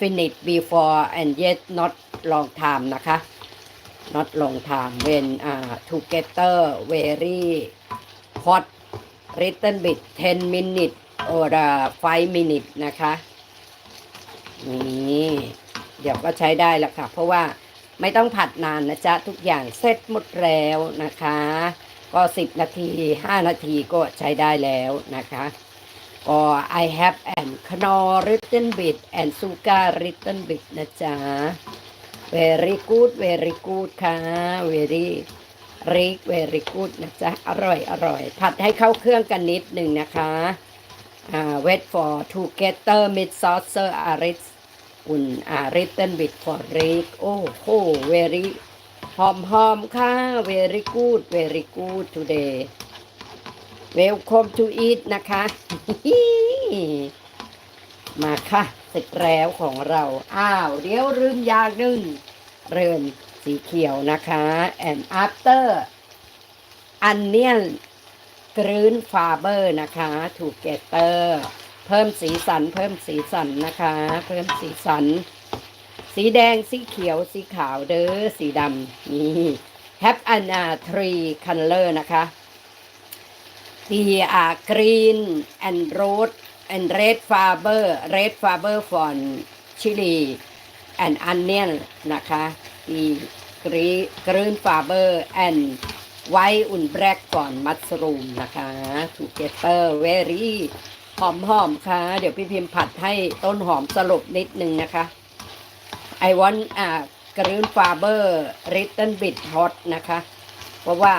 finished before and yet not long time นะคะ not long time when uh, together very hot little bit 10 minute or uh, 5 minute นะคะนี่เดี๋ยวก็ใช้ได้แล้วค่ะ เพราะว่าไม่ต้องผัดนานนะจ๊ะ ทุกอย่างเสร็จหมดแล้วนะคะ ก็ 10 นาที 5 นาทีก็ใช้ได้แล้วนะคะ ก็ I have and knorr little bit and sugar little bit นะจ๊ะ very good very good ค่ะ very rich very good นะจ๊ะ อร่อยอร่อย ผัดให้เข้าเครื่องกันนิดหนึ่งนะคะอ่า wait for together mid sauce a r i s อุ่นอ่า written bit for rich โอ้โห very หอมหอมค่ะ very good very good today welcome to eat นะคะ มาค่ะ เสร็จแล้วของเรา อ้าว เดี๋ยวลืมอย่างนึ่ง เริ่มสีเขียวนะคะ and after onion กรีนฟาเบอร์นะคะถูกเกเตอร์เพิ่มสีสัน เพิ่มสีสันนะคะ เพิ่มสีสัน สีแดง สีเขียว สีขาวเด้อ สีดำนี่ have an uh, three color นะคะ the uh, green and red and red fiber red fiber for chili and onion นะคะ the green green fiber and white and black for mushroom นะคะ together very หอมหอมๆค่ะ เดี๋ยวพี่พิมพ์ผัดให้ต้นหอมสลบนิดนึงนะคะ I want อ่า green fiber little bit hot นะคะ เพราะว่า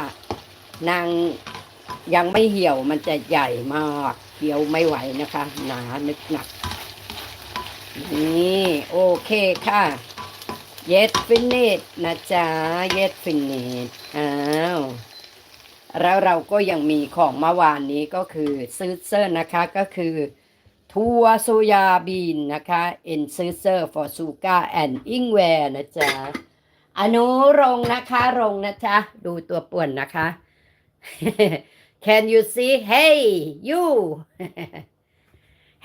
นาง ยังไม่เหี่ยวมันจะใหญ่มากเหี่ยวไม่ไหวนะคะ หนานึกหนัก นี่โอเคค่ะ yes finish นะจ๊ะ yes finish อ้าวแล้วเราก็ยังมีของเมื่อวานนี้ก็คือซื้อเซอร์นะคะก็คือทัวโซยาบีนนะคะ in ซื้อเซอร์ for sugar and ingwer นะจ๊ะอนุรงนะคะรงนะจ๊ะดูตัวป่วนนะคะ Can you see Hey you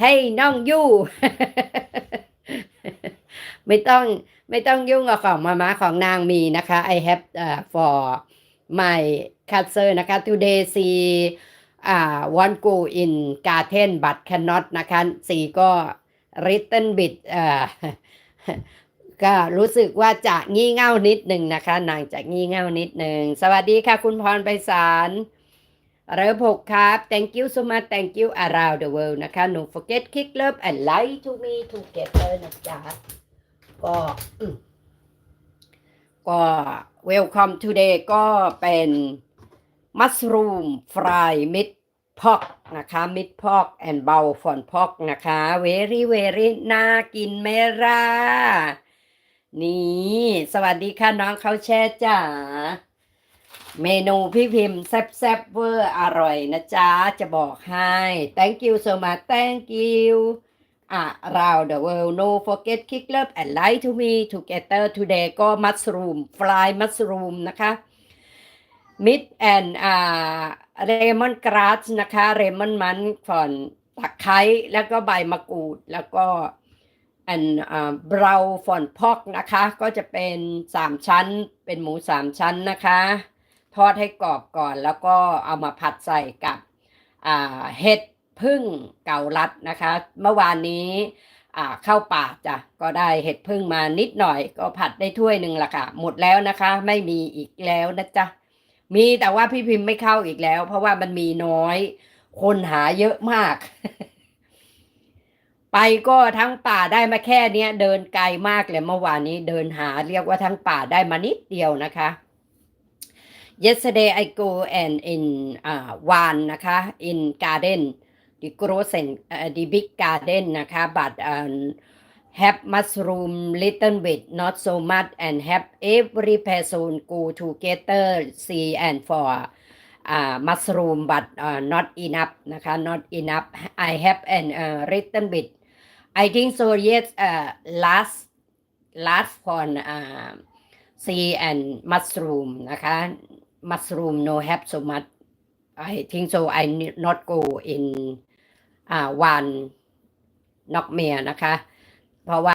Hey น้อง you ไม่ต้องไม่ต้องยุ่งกับของมาม่าของนางมีนะคะ I have uh, for my cancer นะคะ today see อ่า want go in garden but cannot นะคะสีก็ written bit ก็รู้สึกว่าจะงี่เง่านิดหนึ่งนะคะ นางจะงี่เง่านิดหนึ่ง สวัสดีค่ะคุณพรไปสาร เริ่มหกครับ thank you so much thank you around the world นะคะ no forget click love and like to me together นะจ๊ะก็ก็ welcome today ก็เป็น mushroom fry mid pork นะคะ mid pork and bowl for pork นะคะ very very น่ากินไหมล่ะนี่ สวัสดีค่ะน้องเขาแช่จ๋า เมนูพี่พิมพ์แซ่บๆเวอร์อร่อยนะจ๊ะ จะบอกให้ thank you so much thank you around the world no forget click love and like to me together today ก็ mushroom fry mushroom นะคะ mid and อ่า lemon grass นะคะ lemon มันก่อนตะไคร้แล้วก็ใบมะกรูดแล้วก็อันอ่า brown for pork นะคะ ก็จะเป็นสามชั้นเป็นหมูสามชั้นนะคะ ทอดให้กรอบก่อนแล้วก็เอามาผัดใส่กับเห็ดพึ่งเกาลัดนะคะ เมื่อวานนี้เข้าป่าจ้ะก็ได้เห็ดพึ่งมานิดหน่อย ก็ผัดได้ถ้วยหนึ่งละค่ะ หมดแล้วนะคะ ไม่มีอีกแล้วนะจ๊ะมีแต่ว่าพี่พิมพ์ไม่เข้าอีกแล้ว เพราะว่ามันมีน้อย คนหาเยอะมาก ไปก็ทั้งป่าได้มาแค่เนี้ย เดินไกลมากเลยเมื่อวานนี้เดินหาเรียกว่าทั้งป่าได้มานิดเดียวนะคะ yesterday I go and in uh, one นะคะ in garden the gross and uh, the big garden นะคะ but um, have mushroom little bit not so much and have every person go together see and for uh, mushroom but uh, not enough นะคะ not enough I have an uh, little bit I think so yes uh, last last for uh, sea and mushroom นะคะ mushroom no have so much I think so I not go in อ่าวันนอกเมียนะคะ เพราะว่า